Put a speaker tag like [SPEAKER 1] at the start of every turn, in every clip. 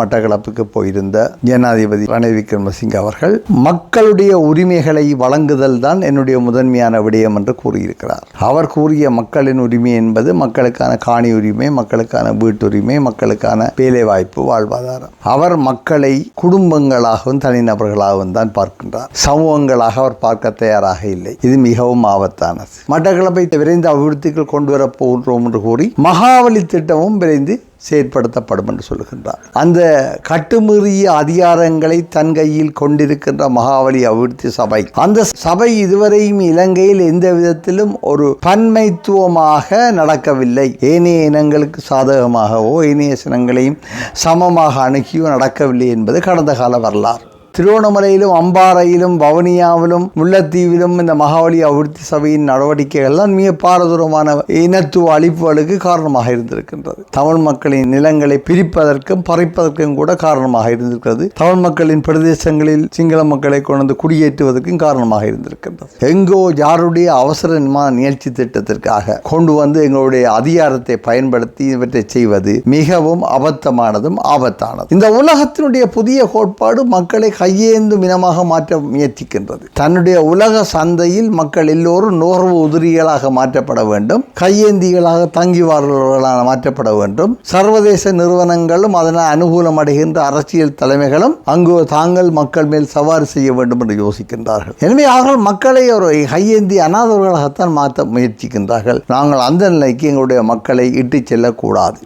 [SPEAKER 1] மட்டக்களப்புக்கு போயிருந்த ஜனாதிபதி ரணில் விக்ரமசிங்க அவர்கள் மக்களுடைய உரிமைகளை வழங்குதல் தான் என்னுடைய முதன்மையான விடயம் என்று கூறியிருக்கிறார். அவர் கூறிய மக்களின் உரிமை என்பது மக்களுக்கான காணி உரிமை மக்களுக்கான வீட்டுரிமை மக்களுக்கான வேலைவாய்ப்பு வாழ்வாதாரம். அவர் மக்களை குடும்பங்களாகவும் தனிநபர்களாகவும் தான் பார்க்கின்றார். சமூகங்களாக அவர் பார்க்க தயாராக இல்லை. இது மிகவும் ஆபத்தானது. மட்டக்களப்பை விரைந்து அபிவிருத்திகள் கொண்டு வரப் போன்றோம் என்று கூறி மகாவலி திட்டமும் விரைந்து செயற்படுத்தப்படும் என்று சொல்லுகின்றார். அந்த கட்டுமீறிய அதிகாரங்களை தன் கையில் கொண்டிருக்கின்ற மகாவலி அபிவிருத்தி சபை. அந்த சபை இதுவரையும் இலங்கையில் எந்த விதத்திலும் ஒரு பன்மைத்துவமாக நடக்கவில்லை. ஏனைய இனங்களுக்கு சாதகமாகவோ ஏனைய இனங்களையும் சமமாக அணுகியோ நடக்கவில்லை என்பது கடந்த கால வரலாறு. திருவண்ணாமலையிலும் அம்பாறையிலும் வவுனியாவிலும் முல்லைத்தீவிலும் இந்த மகாவலி அபிவிருத்தி சபையின் நடவடிக்கைகள் தான் மிக பாரதூரமான இனத்துவ அழிப்புகளுக்கு காரணமாக இருந்திருக்கின்றது. தமிழ் மக்களின் நிலங்களை பிரிப்பதற்கும் பறிப்பதற்கும் கூட காரணமாக இருந்திருக்கிறது. தமிழ் மக்களின் பிரதேசங்களில் சிங்கள மக்களை கொண்டு குடியேற்றுவதற்கும் காரணமாக இருந்திருக்கின்றது. எங்கோ யாருடைய அவசர நிகழ்ச்சி திட்டத்திற்காக கொண்டு வந்து எங்களுடைய அதிகாரத்தை பயன்படுத்தி இவற்றை செய்வது மிகவும் அபத்தமானதும் ஆபத்தானது இந்த உலகத்தினுடைய புதிய கோட்பாடு மக்களை கையேந்தும் இனமாக மாற்ற முயற்சிக்கின்றது. தன்னுடைய உலக சந்தையில் மக்கள் எல்லோரும் நுகர்வு உதிரிகளாக மாற்றப்பட வேண்டும். கையேந்திகளாக தங்கிவார்களாக மாற்றப்பட வேண்டும். சர்வதேச நிறுவனங்களும் அதனால் அனுகூலம் அடைகின்ற அரசியல் தலைமைகளும் அங்கு தாங்கள் மக்கள் மேல் சவாரி செய்ய வேண்டும் என்று யோசிக்கின்றார்கள். எனவே அவர்கள் மக்களை ஒரு கையேந்தி அனாதவர்களாகத்தான் மாற்ற முயற்சிக்கின்றார்கள். நாங்கள் அந்த நிலைக்கு எங்களுடைய மக்களை இட்டுச் செல்லக்கூடாது.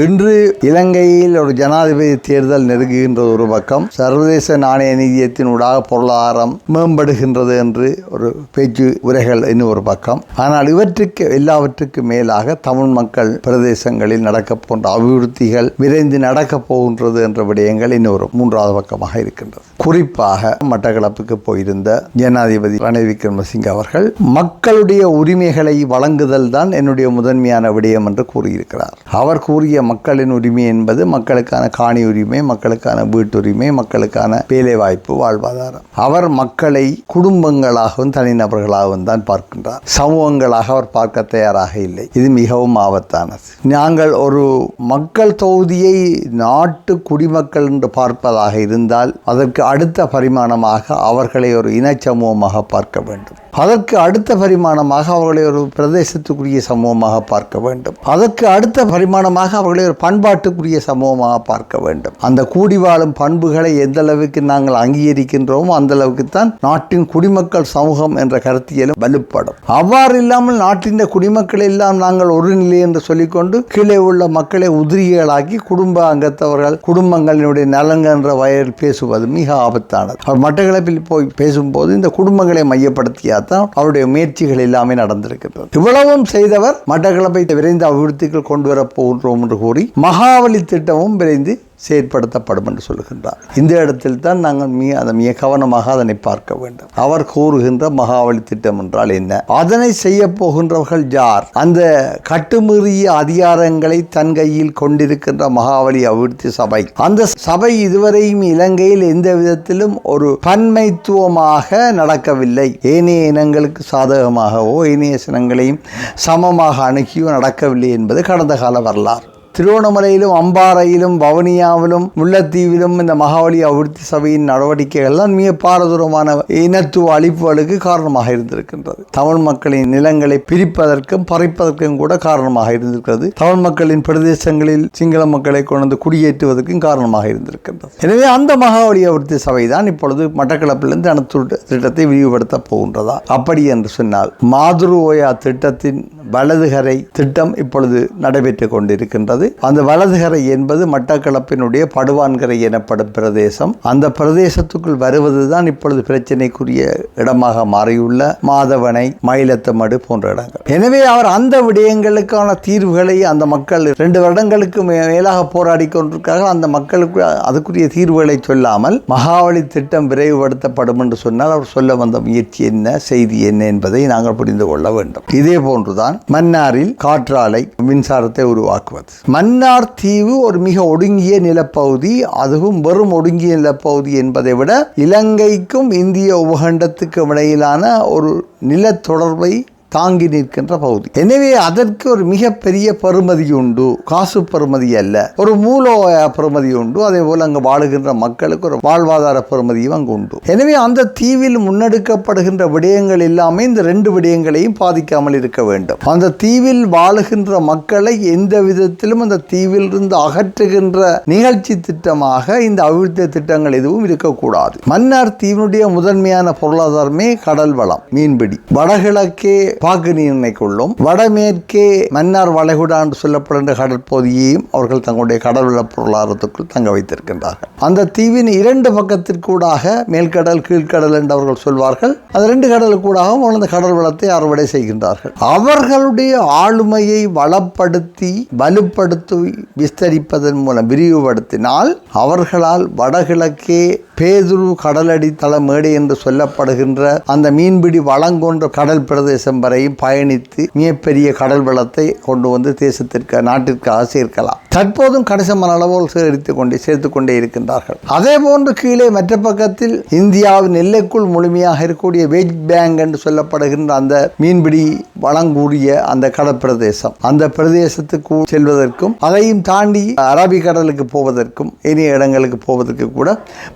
[SPEAKER 1] இன்று இலங்கையில் ஒரு ஜனாதிபதி தேர்தல் நெருங்குகின்ற ஒரு பக்கம் சர்வதேச நாணய நிதியத்தினூடாக பொருளாதாரம் மேம்படுகின்றது என்று ஒரு பேச்சு உரைகள் இன்னும் ஒரு பக்கம். ஆனால் இவற்றுக்கு எல்லாவற்றுக்கும் மேலாக தமிழ் மக்கள் பிரதேசங்களில் நடக்க போன்ற அபிவிருத்திகள் விரைந்து நடக்கப் போகின்றது என்ற விடயங்கள் இன்னொரு மூன்றாவது பக்கமாக இருக்கின்றது. குறிப்பாக மட்டக்களப்புக்கு போயிருந்த ஜனாதிபதி ரணில் விக்ரமசிங்க அவர்கள் மக்களுடைய உரிமைகளை வழங்குதல் தான் என்னுடைய முதன்மையான விடயம் என்று கூறியிருக்கிறார். அவர் கூறிய மக்களின் உரிமை என்பது மக்களுக்கான காணி உரிமை மக்களுக்கான வீட்டுரிமை மக்களுக்கான வேலைவாய்ப்பு வாழ்வாதாரம். அவர் மக்களை குடும்பங்களாகவும் தனிநபர்களாகவும் தான் பார்க்கின்றார். சமூகங்களாக அவர் பார்க்க தயாராக இல்லை. இது மிகவும் ஆபத்தானது. நாங்கள் ஒரு மக்கள் தொகுதியை நாட்டு குடிமக்கள் என்று பார்ப்பதாக இருந்தால் அதற்கு அடுத்த பரிமாணமாக அவர்களை ஒரு இனச்சமூகமாக பார்க்க வேண்டும். அதற்கு அடுத்த பரிமாணமாக அவர்களை ஒரு பிரதேசத்துக்குரிய சமூகமாக பார்க்க வேண்டும். அதற்கு அடுத்த பரிமாணமாக அவர்கள் ஒரு பண்பாட்டுக்குரிய சமூகமாக பார்க்க வேண்டும். அந்த கூடி வாழும் பண்புகளை எந்த அளவுக்கு நாங்கள் அங்கீகரிக்கின்றோமோ அந்த அளவுக்கு தான் நாட்டின் குடிமக்கள் சமூகம் என்ற கருத்தியலும் வலுப்படும். அவ்வாறு இல்லாமல் நாட்டின் குடிமக்கள் எல்லாம் நாங்கள் ஒரு நிலை என்று சொல்லிக்கொண்டு கீழே உள்ள மக்களை உதிரிகளாக்கி குடும்ப அங்கத்தவர்கள் குடும்பங்களினுடைய நலன்கள் என்ற வயலில் பேசுவது மிக ஆபத்தானது. அவர் மட்டக்களப்பில் போய் பேசும்போது இந்த குடும்பங்களை மையப்படுத்தியா தான் அவருடைய முயற்சிகள் எல்லாமே நடந்திருக்கிறது இவ்வளவும் செய்தவர் மட்டக்களப்பை விரைந்து அபிவிருத்திகள் கொண்டு வரப் போகின்றோம் என்று கூறி மகாவலி திட்டமும் விரைந்து செயற்படுத்தப்படும் என்று சொல்லுகின்றார். இந்த இடத்தில் தான் நாங்கள் மிக அதை மிக கவனமாக அதனை பார்க்க வேண்டும். அவர் கூறுகின்ற மகாவலி திட்டம் என்றால் என்ன? அதனை செய்ய போகின்றவர்கள் யார்? அந்த கட்டுமீறிய அதிகாரங்களை தன் கையில் கொண்டிருக்கின்ற மகாவலி அபிவிருத்தி சபை. அந்த சபை இதுவரையும் இலங்கையில் எந்த விதத்திலும் ஒரு பன்மைத்துவமாக நடக்கவில்லை. ஏனைய இனங்களுக்கு சாதகமாகவோ ஏனைய இனங்களையும் சமமாக அணுகியோ நடக்கவில்லை என்பது கடந்த கால வரலாறு. திருவண்ணாமலையிலும் அம்பாறையிலும் வவுனியாவிலும் முல்லைத்தீவிலும் இந்த மகாவலி அபிவிருத்தி சபையின் நடவடிக்கைகள்லாம் மிக பாரதூரமான இனத்துவ அழிப்புகளுக்கு காரணமாக இருந்திருக்கின்றது. தமிழ் மக்களின் நிலங்களை பிரிப்பதற்கும் பறிப்பதற்கும் கூட காரணமாக இருந்திருக்கிறது. தமிழ் மக்களின் பிரதேசங்களில் சிங்கள மக்களை கொண்டு குடியேற்றுவதற்கும் காரணமாக இருந்திருக்கின்றது. எனவே அந்த மகாவலி அபிவிருத்தி சபை தான் இப்பொழுது மட்டக்களப்பிலிருந்து அனைத்து திட்டத்தை விரிவுபடுத்த போகின்றதா? அப்படி என்று சொன்னால் மாதுரு ஓயா திட்டத்தின் வலதுகரை திட்டம் இப்பொழுது நடைபெற்று கொண்டிருக்கின்றது. அந்த வலதுகரை என்பது மட்டக்களப்பினுடைய படுவான்கரை எனப்படும் பிரதேசம். அந்த பிரதேசத்துக்குள் வருவதுதான் இப்பொழுது பிரச்சனைக்குரிய இடமாக மாறியுள்ள மாதவனை மயிலத்தமடு போன்ற இடங்கள். எனவே அவர் அந்த விடயங்களுக்கான தீர்வுகளை அந்த மக்கள் ரெண்டு வருடங்களுக்கு மேலாக போராடி கொண்டிருக்காக அந்த மக்களுக்கு அதுக்குரிய தீர்வுகளை சொல்லாமல் மகாவலி திட்டம் விரைவுபடுத்தப்படும் என்று சொன்னால் அவர் சொல்ல வந்த முயற்சி என்ன செய்தி என்ன என்பதை நாங்கள் புரிந்து கொள்ள வேண்டும். இதே போன்றுதான் மன்னாரில் காற்றாலை மின்சாரத்தை உருவாக்குவது. மன்னார் தீவு ஒரு மிக ஒடுங்கிய நிலப்பகுதி அதுவும் வெறும் ஒடுங்கிய நிலப்பகுதி என்பதை விட இலங்கைக்கும் இந்திய உபகண்டத்துக்கும் இடையிலான ஒரு நிலத்தொடர்பை தாங்கி நிற்கின்ற பகுதி. எனவே அதற்கு ஒரு மிகப்பெரிய பெறுமதி உண்டு. காசு பெறுமதி அல்ல. ஒரு மூலோய பெறுமதி உண்டு. அதே போல அங்கு வாழுகின்ற மக்களுக்கு ஒரு வாழ்வாதார பெறுமதியும் அங்கு உண்டு. எனவே அந்த தீவில் முன்னெடுக்கப்படுகின்ற விடயங்கள் எல்லாமே இந்த ரெண்டு விடயங்களையும் பாதிக்காமல் இருக்க வேண்டும். அந்த தீவில் வாழுகின்ற மக்களை எந்த விதத்திலும் அந்த தீவில் இருந்து அகற்றுகின்ற நிகழ்ச்சி திட்டமாக இந்த அபிவிருத்தி திட்டங்கள் எதுவும் இருக்கக்கூடாது. மன்னார் தீவினுடைய முதன்மையான பொருளாதாரமே கடல் வளம் மீன்பிடி. வடகிழக்கே பாக்கு நீரினை கொள்ளும் வடமேற்கே மன்னார் வளைகுடா என்று சொல்லப்படுகின்ற கடற்பகுதியையும் அவர்கள் தங்களுடைய கடல்வள பொருளாதாரத்துக்குள் தங்க வைத்திருக்கின்றார்கள். அந்த தீவின் இரண்டு பக்கத்திற்கூடாக மேல்கடல் கீழ்கடல் என்று அவர்கள் சொல்வார்கள். அந்த ரெண்டு கடலுக்கூடாகவும் அவர்கள் அந்த கடல் வளத்தை அறுவடை செய்கின்றார்கள். அவர்களுடைய ஆளுமையை வளப்படுத்தி வலுப்படுத்தி விஸ்தரிப்பதன் மூலம் விரிவுபடுத்தினால் அவர்களால் வடகிழக்கே பேதுரு கடலடி தள மேடை என்று சொல்லப்படுகின்ற அந்த மீன்பிடி வளங்கொன்ற கடல் பிரதேசம் வரையும் பயணித்து மிகப்பெரிய கடல் வளத்தை கொண்டு வந்து தேசத்திற்கு நாட்டிற்காக சேர்க்கலாம் தற்போதும் கணிசமான அளவோடு சேர்த்து கொண்டே சேர்த்து கொண்டே இருக்கின்றார்கள். அதே போன்று கீழே மற்ற பக்கத்தில் இந்தியாவின் எல்லைக்குள் முழுமையாக இருக்கக்கூடிய வெஜ் பேங்க் என்று சொல்லப்படுகின்ற அந்த மீன்பிடி வளங்கூடிய அந்த கடற்பிரதேசம். அந்த பிரதேசத்துக்கு செல்வதற்கும் அதையும் தாண்டி அரபிக்கடலுக்கு போவதற்கும் இனிய இடங்களுக்கு போவதற்கு கூட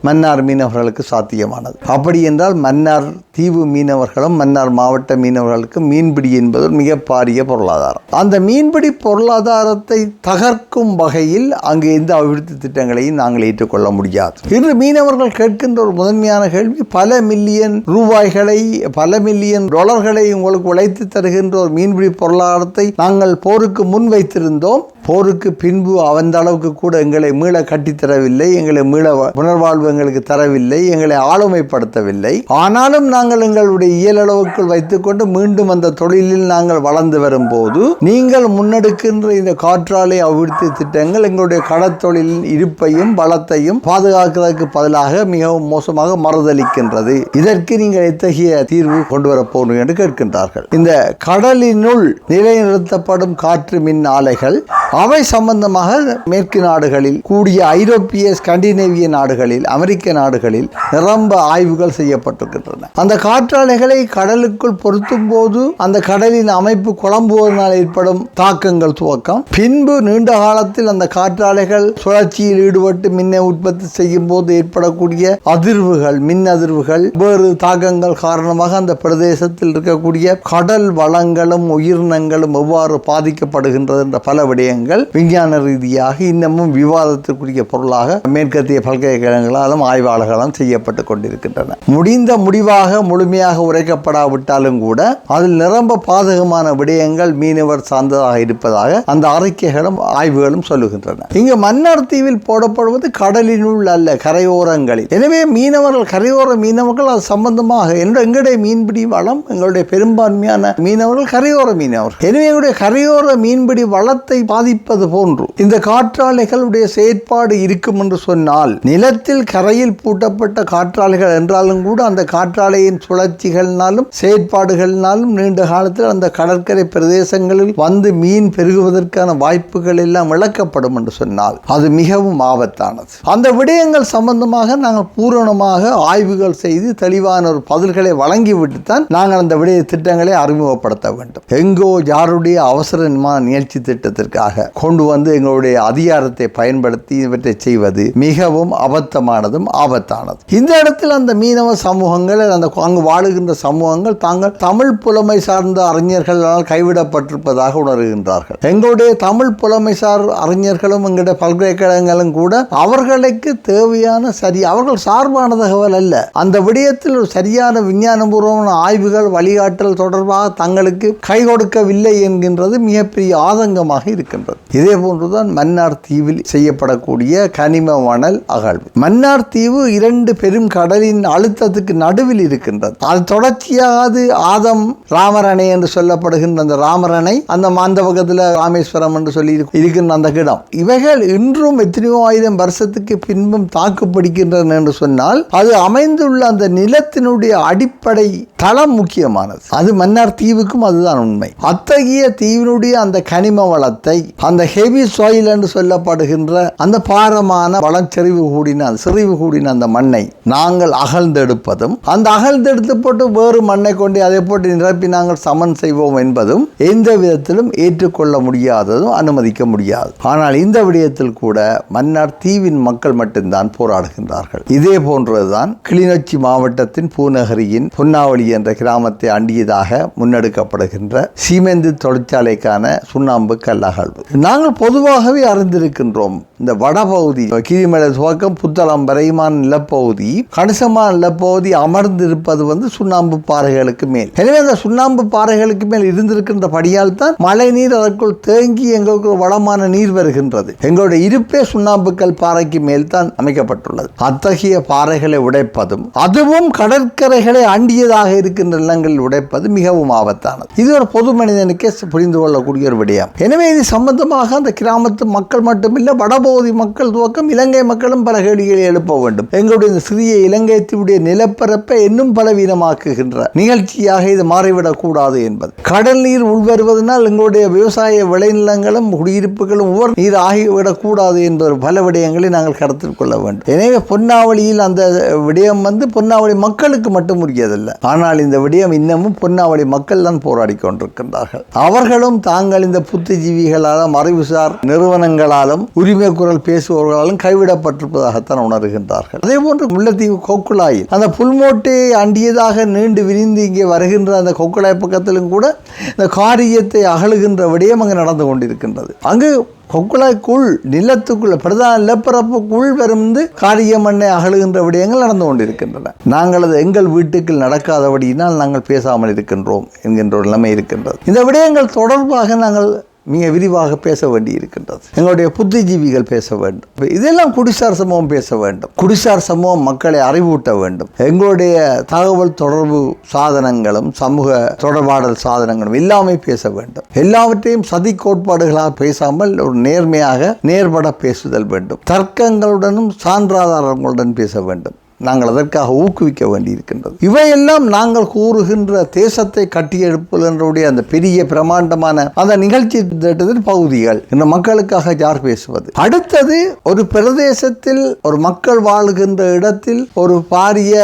[SPEAKER 1] மன்னார் மீனவர்களுக்கு சாத்தியமானது. அப்படி என்றால் மன்னார் தீவு மீனவர்களும் மன்னார் மாவட்ட மீனவர்களுக்கும் மீன்பிடி என்பது மிக பாரிய பொருளாதாரம். அந்த மீன்பிடி பொருளாதாரத்தை தகர்க்கும் வகையில் அங்கு எந்த அபிவிருத்தி திட்டங்களையும் நாங்கள் ஏற்றுக்கொள்ள முடியாது. இன்று மீனவர்கள் கேட்கின்ற ஒரு முதன்மையான கேள்வி பல மில்லியன் ரூபாய்களை பல மில்லியன் டாலர்களை உங்களுக்கு உழைத்து தருகின்ற ஒரு மீன்பிடி பொருளாதாரத்தை நாங்கள் போருக்கு முன் வைத்திருந்தோம். போருக்கு பின்பு அந்த அளவுக்கு கூட எங்களை மீள கட்டித்தரவில்லை எங்களை மீள புனர்வாழ்வு எங்களுக்கு தரவில்லை எங்களை ஆளுமைப்படுத்தவில்லை. ஆனாலும் நாங்கள் எங்களுடைய இயலளவுக்குள் வைத்துக்கொண்டு மீண்டும் அந்த தொழிலில் நாங்கள் வளர்ந்து வரும்போது நீங்கள் முன்னெடுக்கின்ற இந்த காற்றாலை அபிவிருத்தி திட்டங்கள் எங்களுடைய கடற்தொழிலின் இருப்பையும் பலத்தையும் பாதுகாக்கிறதுக்கு பதிலாக மிகவும் மோசமாக மறுதளிக்கின்றது. இதற்கு நீங்கள் எத்தகைய தீர்வு கொண்டு வரப்போகணும் என்று கேட்கின்றார்கள். இந்த கடலினுள் நிலைநிறுத்தப்படும் காற்று மின் ஆலைகள் அவை சம்பந்தமாக மேற்கு நாடுகளில் கூடிய ஐரோப்பிய ஸ்கண்டினேவிய நாடுகளில் அமெரிக்க நாடுகளில் நிரம்ப ஆய்வுகள் செய்யப்பட்டிருக்கின்றன. அந்த காற்றாலைகளை கடலுக்குள் பொருத்தும் போது அந்த கடலின் அமைப்பு குழம்புவதனால் ஏற்படும் தாக்கங்கள் துவக்கம். பின்பு நீண்ட காலத்தில் அந்த காற்றாலைகள் சுழற்சியில் ஈடுபட்டு மின்னை உற்பத்தி செய்யும் போது ஏற்படக்கூடிய அதிர்வுகள் மின் அதிர்வுகள் வேறு தாக்கங்கள் காரணமாக அந்த பிரதேசத்தில் இருக்கக்கூடிய கடல் வளங்களும் உயிரினங்களும் எவ்வாறு பாதிக்கப்படுகின்றது என்ற பல விடயங்கள் விஞ்ஞான ரீதியாக இன்னமும் விவாதத்திற்குரிய பொருளாக மேற்கத்திய பல்கலைக்கழகங்களாலும் ஆய்வாளர்களாலும் செய்யப்பட்டு கொண்டிருக்கின்றன. முடிந்த முடிவாக முழுமையாக உரைக்கப்படாவிட்டாலும் கூட அதில் நிரம்ப பாதகமான விடயங்கள் மீனவர் சார்ந்ததாக இருப்பதாக அந்த அறிக்கைகளும் ஆய்வுகளும் சொல்லுகின்றன. இங்கு மன்னார் தீவில் போடப்படுவது கடலினுள் அல்ல கரையோரங்களில். எனவே மீனவர்கள் கரையோர மீனவர்கள் அது சம்பந்தமாக என்ற எங்களுடைய மீன்பிடி வளம் எங்களுடைய பெரும்பான்மையான மீனவர்கள் கரையோர மீனவர்கள். எனவே எங்களுடைய கரையோர மீன்பிடி வளத்தை பாதி பாதிப்பது போன்று. இந்த காற்றாலைகளுடைய செயற்பாடு இருக்கும் என்று சொன்னால் நிலத்தில் கரையில் பூட்டப்பட்ட காற்றாலைகள் என்றாலும் கூட அந்த காற்றாலையின் சுழற்சிகள்னாலும் செயற்பாடுகள்னாலும் நீண்ட காலத்தில் அந்த கடற்கரை பிரதேசங்களில் வந்து மீன் பெருகுவதற்கான வாய்ப்புகள் எல்லாம் இழக்கப்படும் என்று சொன்னால் அது மிகவும் ஆபத்தானது. அந்த விடயங்கள் சம்பந்தமாக நாங்கள் பூரணமாக ஆய்வுகள் செய்து தெளிவான ஒரு பதில்களை வழங்கிவிட்டு தான் நாங்கள் அந்த விடய திட்டங்களை அறிமுகப்படுத்த வேண்டும். எங்கோ யாருடைய அவசர நிகழ்ச்சி திட்டத்திற்காக கொண்டு வந்து எங்களுடைய அதிகாரத்தை பயன்படுத்தி இவற்றை செய்வது மிகவும் அபத்தமானதும் ஆபத்தானது. இந்த இடத்தில் அந்த மீனவ சமூகங்கள் அந்த அங்கு வாழுகின்ற சமூகங்கள் தாங்கள் தமிழ் புலமை சார்ந்த அறிஞர்களால் கைவிடப்பட்டிருப்பதாக உணர்கின்றார்கள். எங்களுடைய தமிழ் புலமைசார் அறிஞர்களும் எங்களுடைய பல்கலைக்கழகங்களும் கூட அவர்களுக்கு தேவையான சரி அவர்கள் சார்பான தகவல் அல்ல. அந்த விடயத்தில் ஒரு சரியான விஞ்ஞானபூர்வமான ஆய்வுகள் வழிகாட்டல் தொடர்பாக தங்களுக்கு கை கொடுக்கவில்லை என்கின்றது மிகப்பெரிய ஆதங்கமாக இருக்கின்றது. இதே போன்றுதான் மன்னார் தீவில் செய்யப்படக்கூடிய கனிம மணல் அகழ்வு. மன்னார் தீவு இரண்டு பெரும் கடலின் அழுத்தத்துக்கு நடுவில் இருக்கின்றது. அது தொடர்ச்சியாக ஆதம் ராமரணை என்று சொல்லப்படுகின்ற அந்த ராமரணை அந்த அந்த பக்கத்தில் ராமேஸ்வரம் என்று சொல்லி இருக்கின்ற அந்த இடம் இவைகள் இன்றும் எத்தனையோ ஆயிரம் வருஷத்துக்கு பின்பும் தாக்குப்பிடிக்கின்றன என்று சொன்னால் அது அமைந்துள்ள அந்த நிலத்தினுடைய அடிப்படை தளம் முக்கியமானது. அது மன்னார் தீவுக்கும் அதுதான் உண்மை. அத்தகைய தீவினுடைய அந்த கனிம வளத்தை அந்த ஹெவி சாயில் என்று சொல்லப்படுகின்ற அந்த பாரமான வளச்செறிவு கூடின அந்த செறிவு கூடின அந்த மண்ணை நாங்கள் அகழ்ந்தெடுப்பதும் அந்த அகழ்ந்தெடுத்து போட்டு வேறு மண்ணை கொண்டு அதை போட்டு நிரப்பி நாங்கள் சமன் செய்வோம் என்பதும் எந்த விதத்திலும் ஏற்றுக்கொள்ள முடியாததும் அனுமதிக்க முடியாது. ஆனால் இந்த விடயத்தில் கூட மன்னார் தீவின் மக்கள் மட்டும்தான் போராடுகின்றார்கள். இதே போன்றதுதான் கிளிநொச்சி மாவட்டத்தின் பூநகரியின் பொன்னாவளி என்ற கிராமத்தை அண்டியதாக முன்னெடுக்கப்படுகின்ற சீமெந்து தொழிற்சாலைக்கான சுண்ணாம்பு கல் அகழ்வு நாங்கள் பொதுவாகவே அறிந்திருக்கின்றோம். இந்த வடபகுதி கீரிமலை துவக்கம் புத்தளம் வரையுமான நிலப்பகுதி கணிசமான நிலப்பகுதி அமர்ந்திருப்பது வந்து சுண்ணாம்பு பாறைகளுக்கு மேல். எனவே அந்த சுண்ணாம்பு பாறைகளுக்கு மேல் இருந்திருக்கின்ற படியால் தான் மழை நீர் அதற்குள் தேங்கி எங்களுக்கு ஒரு வளமான நீர் வருகின்றது. எங்களுடைய இருப்பே சுண்ணாம்புக்கல் பாறைக்கு மேல் தான் அமைக்கப்பட்டுள்ளது. அத்தகைய பாறைகளை உடைப்பதும் அதுவும் கடற்கரைகளை அண்டியதாக இருக்கின்ற நிலங்களில் உடைப்பது மிகவும் ஆபத்தானது. இது ஒரு பொது மனிதனுக்கே புரிந்து கொள்ளக்கூடிய ஒரு விடயம். எனவே இது சம்பந்தமாக அந்த கிராமத்து மக்கள் மட்டுமில்லை வடபகுதி மக்கள் துவக்கம் இலங்கை மக்களும் பல கேள்விகளை எழுப்ப வேண்டும். எங்களுடைய இந்த சிறிய இலங்கை தீவுடைய நிலப்பரப்பை இன்னும் பலவீனமாக்குகின்ற நிகழ்ச்சியாக இது மாறிவிடக் கூடாது என்பது. கடல் நீர் உள்வருவதனால் எங்களுடைய விவசாய விளைநிலங்களும் குடியிருப்புகளும் உவர் நீர் ஆகிவிடக்கூடாது என்பது பல விடயங்களை நாங்கள் கருத்தில் கொள்ள வேண்டும். எனவே பொன்னாவளியில் அந்த விடயம் வந்து பொன்னாவளி மக்களுக்கு மட்டும் உரியதல்ல. ஆனால் இந்த விடயம் இன்னமும் பொன்னாவளி மக்கள் தான் போராடி கொண்டிருக்கின்றார்கள். அவர்களும் தாங்கள் இந்த புத்திஜீவிகளால் மறைவுசார் நிறுவனங்களாலும் உரிமை குரல் பேசுபவர்களாலும் கைவிடப்பட்டிருப்பதாகத்தான் உணர்கின்றார்கள். அதே போன்று முல்லைத்தீவு கொக்குழாயில் அந்த புல்மோட்டையை அண்டியதாக நீண்டு விரிந்து இங்கே வருகின்ற அந்த கொக்குழாய் பக்கத்திலும் கூட இந்த காரியத்தை அகழுகின்ற விடயம் அங்கு நடந்து கொண்டிருக்கின்றது. அங்கு கொக்குழாய்க்குள் நிலத்துக்குள்ள பிரதான நிலப்பரப்புக்குள் வந்து காரிய மண்ணை அகழுகின்ற விடயங்கள் நடந்து கொண்டிருக்கின்றன. நாங்கள் அது எங்கள் வீட்டுக்குள் நடக்காதபடியினால் நாங்கள் பேசாமல் இருக்கின்றோம் என்கின்ற ஒரு நிலைமை இருக்கின்றது. இந்த விடயங்கள் தொடர்பாக நாங்கள் மிக விரிவாக பேச வேண்டி இருக்கின்றது எங்களுடைய புத்திஜீவிகள் பேச வேண்டும். இதெல்லாம் குடிசார் சமூகம் பேச வேண்டும். குடிசார் சமூகம் மக்களை அறிவூட்ட வேண்டும். எங்களுடைய தகவல் தொடர்பு சாதனங்களும் சமூக தொடர்பாடல் சாதனங்களும் எல்லாமே பேச வேண்டும். எல்லாவற்றையும் சதி கோட்பாடுகளாக பேசாமல் ஒரு நேர்மையாக நேர்பட பேசுதல் வேண்டும். தர்க்கங்களுடனும் சான்றாதாரங்களுடன் பேச வேண்டும். நாங்கள் அதற்காக ஊக்குவிக்க வேண்டியிருக்கின்றது. இவையெல்லாம் நாங்கள் கூறுகின்ற தேசத்தை கட்டியெழுப்புகின்றவுடைய அந்த பெரிய பிரமாண்டமான அந்த நிகழ்ச்சி திட்டத்தின் பகுதிகள் இந்த மக்களுக்காக யார் பேசுவது? அடுத்தது ஒரு பிரதேசத்தில் ஒரு மக்கள் வாழுகின்ற இடத்தில் ஒரு பாரிய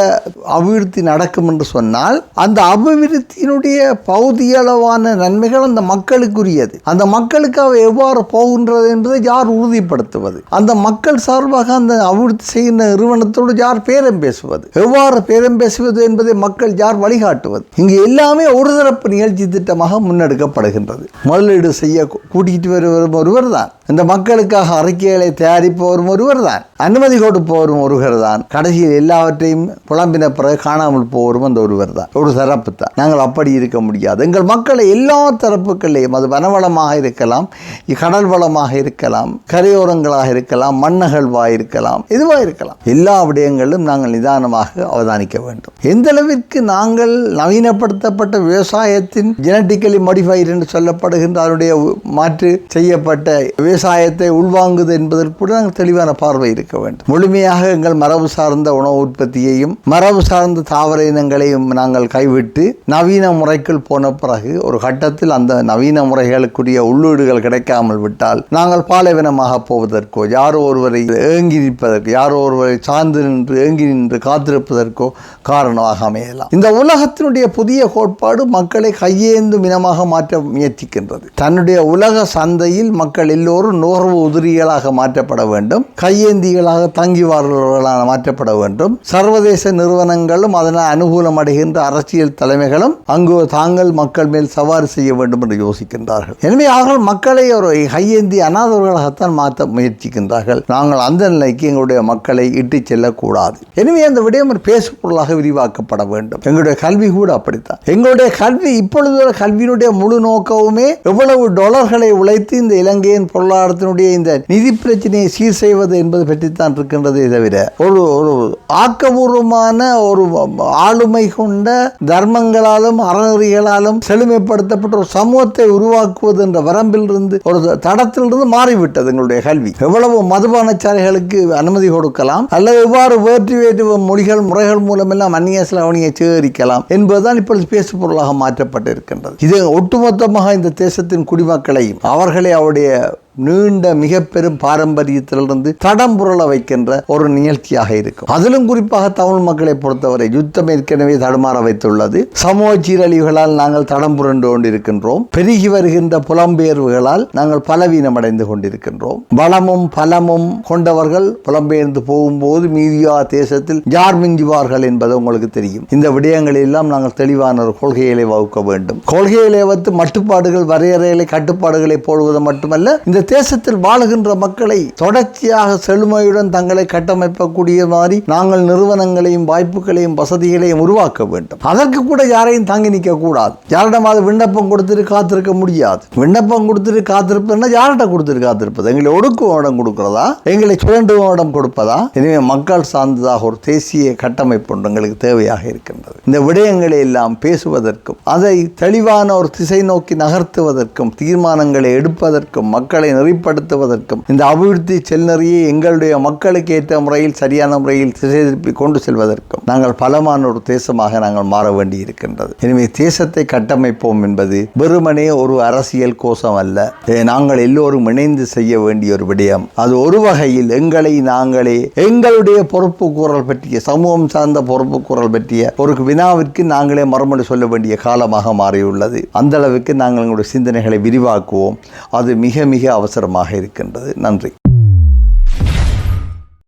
[SPEAKER 1] அபிவிருத்தி நடக்கும் என்று சொன்னால் அந்த அபிவிருத்தியினுடைய பகுதியளவான நன்மைகள் அந்த மக்களுக்குரியது. அந்த மக்களுக்காக எவ்வாறு போகின்றது என்பதை யார் உறுதிப்படுத்துவது? அந்த மக்கள் சார்பாக அந்த அபிவிருத்தி செய்கின்ற நிறுவனத்தோடு யார் பேரம் பேசுவது. எவ்வாறு பேரம் பேசுவது என்பதை மக்கள் யார் வழிகாட்டுவது? இங்கு எல்லாமே ஒரு தரப்பு நிகழ்ச்சி திட்டமாக முன்னெடுக்கப்படுகின்றது. முதலீடு செய்ய கூட்டிகிட்டு வருவரும் ஒருவர் தான். இந்த மக்களுக்காக அறிக்கைகளை தயாரிப்பவரும் ஒருவர் தான். அனுமதி கொடுப்பவரும் ஒருவர் தான். கடைசியில் எல்லாவற்றையும் புலம்பின பிறகு காணாமல் போவரும் அந்த ஒருவர் தான். ஒரு தரப்பு தான். நாங்கள் அப்படி இருக்க முடியாது. எங்கள் மக்களை எல்லா தரப்புகளையும் அது வனவளமாக இருக்கலாம் கடல் வளமாக இருக்கலாம் கரையோரங்களாக இருக்கலாம் மண்ணகழ்வாக இருக்கலாம் எதுவாக இருக்கலாம் எல்லா விடயங்களும் நாங்கள் நிதானமாக அவதானிக்க வேண்டும். எந்த அளவிற்கு நாங்கள் நவீனப்படுத்தப்பட்ட விவசாயத்தின் ஜெனட்டிக்கலி மாடிஃபைட் என்று சொல்லப்படுகின்ற அதனுடைய மாற்று செய்யப்பட்ட விவசாயத்தை உள்வாங்குது என்பதற்கு கூட நாங்கள் தெளிவான பார்வை இருக்க வேண்டும். முழுமையாக எங்கள் மரபு சார்ந்த உணவு உற்பத்தியையும் மரபு சார்ந்த தாவர இனங்களையும் நாங்கள் கைவிட்டு நவீன முறைக்குள் போன பிறகு ஒரு கட்டத்தில் அந்த நவீன முறைகளுக்குரிய உள்ளீடுகள் கிடைக்காமல் விட்டால் நாங்கள் பாலைவனமாக போவதற்கோ யாரோ ஒருவரை ஏங்கி நிற்பதற்கு யாரோ ஒருவரை சார்ந்து நின்று ஏங்கி நின்று காத்திருப்பதற்கோ காரணமாக அமையலாம் இந்த உலகத்தினுடைய புதிய கோட்பாடு மக்களை கையேந்தும் இனமாக மாற்ற முயற்சிக்கின்றது. தன்னுடைய உலக சந்தையில் மக்கள் எல்லோரும் நுகர்வு உதிரிகளாக மாற்றப்பட வேண்டும். கையேந்திகளாக தங்கிவார்களாக மாற்றப்பட வேண்டும். சர்வதேச நிறுவனங்களும் அதனால் அனுகூலம் அடைகின்ற அரசியல் தலைமைகளும் அங்கு தாங்கள் மக்கள் மேல் சவாரி செய்ய வேண்டும் என்று யோசிக்கின்றார்கள். எனவே அவர்கள் மக்களை ஒரு கையேந்தி அனாதவர்களாகத்தான் மாற்ற முயற்சிக்கின்றார்கள். நாங்கள் அந்த நிலைக்கு எங்களுடைய மக்களை இட்டுச் செல்லக்கூடாது. எனவே அந்த விடயம் ஒரு பேசு பொருளாக விரிவாக்கப்பட வேண்டும். எங்களுடைய கல்வி கூட அப்படித்தான். எங்களுடைய கல்வி இப்பொழுது கல்வியினுடைய முழு நோக்கமுமே எவ்வளவு டாலர்களை உழைத்து இந்த இலங்கையின் பொருளாதாரத்தினுடைய இந்த நிதி பிரச்சனையை சீர் செய்வது என்பது பற்றித்தான் இருக்கின்றதே தவிர ஒரு ஒரு ஆக்கபூர்வமான ஒரு ஆளுமை கொண்ட தர்மங்களாலும் அறநெறிகளாலும் செழுமைப்படுத்தப்பட்ட ஒரு சமூகத்தை உருவாக்குவது என்ற வரம்பிலிருந்து ஒரு தடத்திலிருந்து மாறிவிட்டது எங்களுடைய கல்வி. எவ்வளவு மதுபானச்சாலைகளுக்கு அனுமதி கொடுக்கலாம் அல்லது எவ்வாறு வேற்று ஆயுர்வேத மொழிகள் முறைகள் மூலமெல்லாம் அந்நிய செலவணியை சேகரிக்கலாம் என்பதுதான் இப்பொழுது பேசு பொருளாக மாற்றப்பட்டு இருக்கின்றது இது ஒட்டுமொத்தமாக இந்த தேசத்தின் குடிமக்களையும் அவர்களை அவருடைய நீண்ட மிக பெரும் பாரம்பரியத்திலிருந்து தடம் புரள வைக்கின்ற ஒரு நிகழ்ச்சியாக இருக்கும். அதிலும் குறிப்பாக தமிழ் மக்களை பொறுத்தவரை யுத்தம் ஏற்கனவே தடுமாற வைத்துள்ளது. சமூக சீரழிவுகளால் நாங்கள் தடம் புரண்டு கொண்டிருக்கின்றோம். பெருகி வருகின்ற புலம்பெயர்வுகளால் நாங்கள் பலவீனமடைந்து கொண்டிருக்கின்றோம். பலமும் பலமும் கொண்டவர்கள் புலம்பெயர்ந்து போகும்போது மீதியா தேசத்தில் யார் மிஞ்சுவார்கள் என்பது உங்களுக்கு தெரியும். இந்த விடயங்களெல்லாம் நாங்கள் தெளிவான ஒரு கொள்கைகளை வகுக்க வேண்டும். கொள்கைகளை வைத்து மட்டுப்பாடுகள் வரையறைகளை கட்டுப்பாடுகளை போடுவது மட்டுமல்ல இந்த தேசத்தில் வாழுகின்ற மக்களை தொடர்ச்சியாக செழுமையுடன் தங்களை கட்டமைப்பக்கூடிய மாதிரி நாங்கள் நிறுவனங்களையும் வாய்ப்புகளையும் வசதிகளையும் உருவாக்க வேண்டும். அதற்கு கூட யாரையும் தாங்கி நிற்க கூடாது. யாரிடமாவது விண்ணப்பம் கொடுத்துட்டு காத்திருக்க முடியாது. விண்ணப்பம் கொடுத்துட்டு காத்திருப்பதுன்னா யார்கிட்ட கொடுத்துட்டு காத்திருப்பது? எங்களை ஒடுக்குவோம் கொடுக்கிறதா? எங்களை சுழண்டுவோம் கொடுப்பதா? எனவே மக்கள் சார்ந்ததாக ஒரு தேசிய கட்டமைப்பு எங்களுக்கு தேவையாக இருக்கின்றது. இந்த விடயங்களை எல்லாம் பேசுவதற்கும் அதை தெளிவான ஒரு திசை நோக்கி நகர்த்துவதற்கும் தீர்மானங்களை எடுப்பதற்கும் மக்களை நெறிப்படுத்துவதற்கும் இந்த அபிவிருத்தி செல்நெறியை எங்களுடைய மக்களுக்கு ஏற்ற முறையில் சரியான முறையில் திசை திருப்பி கொண்டு செல்வதற்கும் நாங்கள் பலமான ஒரு தேசமாக நாங்கள் மாற வேண்டி இருக்கின்றது எனவே தேசத்தை கட்டமைப்போம் என்பது வெறுமனே ஒரு அரசியல் கோஷம் அல்ல. நாங்கள் எல்லோரும் இணைந்து செய்ய வேண்டிய ஒரு விடயம். அது ஒரு வகையில் எங்களை நாங்களே எங்களுடைய பொறுப்பு கூறல் பற்றிய சமூகம் சார்ந்த பொறுப்பு கூறல் பற்றிய ஒரு வினாவிற்கு நாங்களே மறுமொழி சொல்ல வேண்டிய காலமாக மாறியுள்ளது. அந்த அளவுக்கு நாங்கள் எங்களுடைய சிந்தனைகளை விரிவாக்குவோம். அது மிக மிக அவசரமாக இருக்கின்றது. நன்றி.